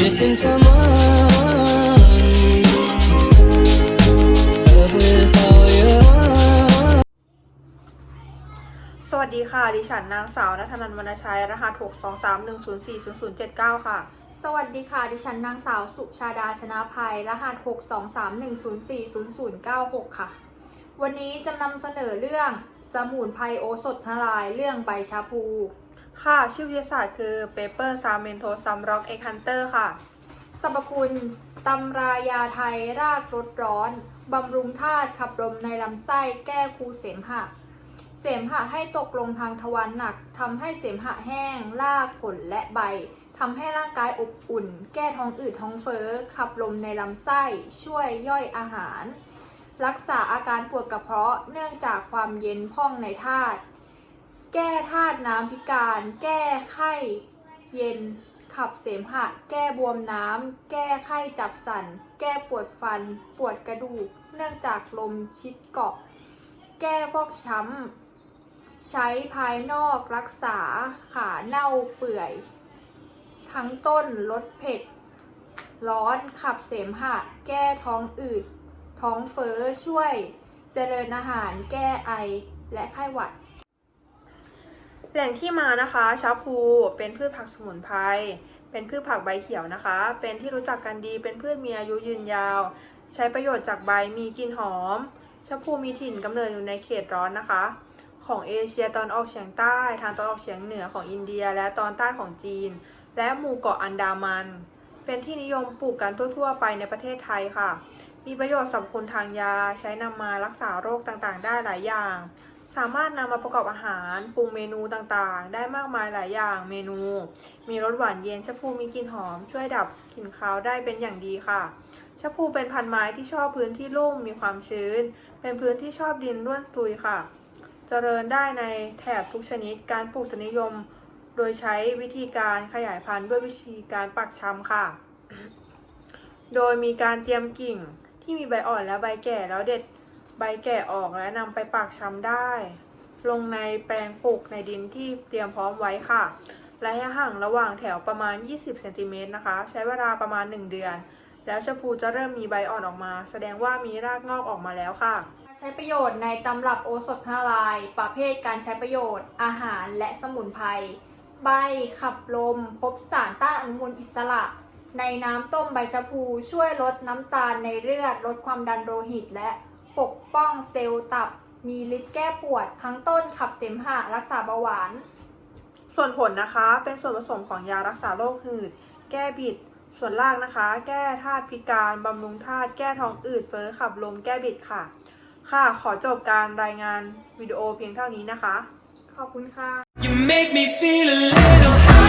Missing someone. Love without you. สวัสดีค่ะ ดิฉันนางสาวนัทนันวรรณชัย รหัส 6 2 3 1 0 4 0 0 7 9 ค่ะ สวัสดีค่ะ ดิฉันนางสาวสุชาดาชนะภัย รหัส 623104009ค่ะ วันนี้จะนำเสนอเรื่อง สมุนไพรโอสถทลายเรื่องใบชาพู ค่ะ ชื่อวิทยาศาสตร์คือ Paper s a m e n t o s u m Rock Egg Hunter ค่ะ สรรพคุณตำรายาไทยรากรดร้อน บำรุงธาตุขับลมในลำไส้แก้คูเสมหะ เสมหะให้ตกลงทางทวารหนักทำให้เสมหะแห้งรากผลและใบทำให้ร่างกายอบอุ่น แก้ท้องอืดท้องเฟ้อ ขับลมในลำไส้ ช่วยย่อยอาหาร รักษาอาการปวดกระเพาะเนื่องจากความเย็นพ่องในธาตุ แก้ธาตุน้ำพิการ แก้ไข้เย็น ขับเสมหะ แก้บวมน้ำ แก้ไข้จับสัน แก้ปวดฟัน ปวดกระดูก เนื่องจากลมชิดเกาะ แก้ฟอกช้ำ ใช้ภายนอกรักษาขาเน่าเปื่อย ทั้งต้นลดเผ็ด ร้อนขับเสมหะ แก้ท้องอืด ท้องเฟ้อช่วยเจริญอาหารแก้ไอและไข้หวัด แหล่งที่มานะคะชาพูเป็นพืชผักสมุนไพรเป็นพืชผักใบเขียวนะคะ เป็นที่รู้จักกันดีเป็นพืชมีอายุยืนยาว ใช้ประโยชน์จากใบมีกลิ่นหอมชาพูมีถิ่นกำเนิดอยู่ในเขตร้อนนะคะ ของเอเชียตอนออกเฉียงใต้ทางตอนออกเฉียงเหนือของอินเดีย และตอนใต้ของจีน และหมู่เกาะอันดามัน เป็นที่นิยมปลูกกันทั่วๆ ไปในประเทศไทยค่ะ มีประโยชน์สรรพคุณทางยาใช้นำมารักษาโรคต่างๆ ได้หลายอย่าง สามารถนำมาประกอบอาหารปรุงเมนูต่างๆ ได้มากมายหลายอย่างเมนู มีรสหวานเย็นชะพูมีกลิ่นหอม ช่วยดับกลิ่นคาวได้เป็นอย่างดีค่ะชะพูเป็นพันธุ์ไม้ที่ชอบพื้นที่ลุ่มมีความชื้น เป็นพื้นที่ชอบดินร่วนซุยค่ะ เจริญได้ในแถบทุกชนิดการปลูกจะนิยม โดยใช้วิธีการขยายพันธุ์ด้วยวิธีการปักชำค่ะ โดยมีการเตรียมกิ่ง ที่มีใบอ่อนและใบแก่แล้วเด็ดใบแก่ออกและนำไปปักชำได้ ลงในแปลงปลูกในดินที่เตรียมพร้อมไว้ค่ะระยะห่างระหว่างแถวประมาณ 20เซนติเมตรนะคะ ใช้เวลาประมาณ 1 เดือน แล้วชะพูจะเริ่มมีใบอ่อนออกมา แสดงว่ามีรากงอกออกมาแล้วค่ะใช้ประโยชน์ในตำรับโอสถทลาย ประเภทการใช้ประโยชน์ อาหารและสมุนไพร ใบขับลม พบสารต้านอนุมูลอิสระ ในน้ำต้มใบชะพูช่วยลดน้ำตาลในเลือด ลดความดันโลหิต และปกป้องเซลล์ตับ มีฤทธิ์แก้ปวด ทั้งต้นขับเสมหะรักษาเบาหวาน ส่วนผลนะคะเป็นส่วนผสมของยารักษาโรคหืด แก้บิด ส่วนล่างนะคะ แก้ธาตุพิการบำรุงธาตุแก้ท้องอืดเฟ้อขับลมแก้บิดค่ะ ค่ะขอจบการรายงานวิดีโอเพียงเท่านี้นะคะ ขอบคุณค่ะ You make me feel a little high.